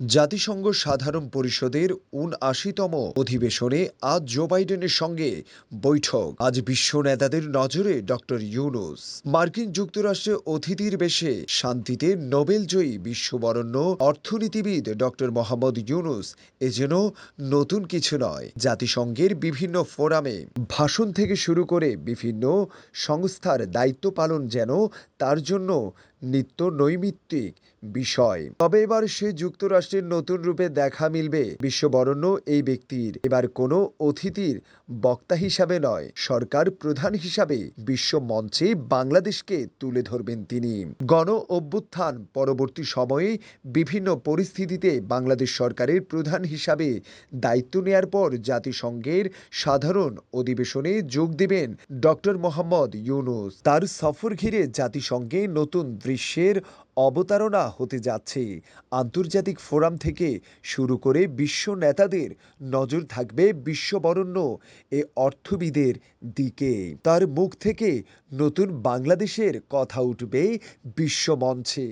জাতিসংঘ সাধারণ পরিষদের উনআশিতম অধিবেশনে আজ জো বাইডেনের সঙ্গে বৈঠক। আজ বিশ্ব নেতাদের নজরে ডক্টর ইউনুস। মার্কিন যুক্তরাষ্ট্রে অতিথির বেশে শান্তিতে নোবেলজয়ী বিশ্ববরণ্য অর্থনীতিবিদ ডক্টর মোহাম্মদ ইউনুস এ যেন নতুন কিছু নয়। জাতিসংঘের বিভিন্ন ফোরামে ভাষণ থেকে শুরু করে বিভিন্ন সংস্থার দায়িত্ব পালন যেন তার জন্য নিত্য নৈমিত্তিক বিষয়। তবে এবার সে যুক্তরাষ্ট্রের নতুন রূপে দেখা মিলবে বিশ্ববরণ্য এই ব্যক্তির। এবার কোনো অতিথির বক্তা হিসাবে নয়, সরকার প্রধান হিসাবে বিশ্ব মঞ্চে বাংলাদেশকে তুলে ধরবেন তিনি। গণ অভ্যুত্থান পরবর্তী সময়ে বিভিন্ন পরিস্থিতিতে বাংলাদেশ সরকারের প্রধান হিসাবে দায়িত্ব নেয়ার পর জাতিসংঘের সাধারণ অধিবেশনে যোগ দেবেন ডক্টর মোহাম্মদ ইউনুস। তার সফর ঘিরে জাতিসংঘে নতুন দৃশ্যের অবতারণা হতে যাচ্ছে। আন্তর্জাতিক ফোরাম থেকে শুরু করে বিশ্ব নেতাদের নজর থাকবে বিশ্ববরণ্য এ অর্থবিদের দিকে। তার মুখ থেকে নতুন বাংলাদেশের কথা উঠবে বিশ্বমঞ্চে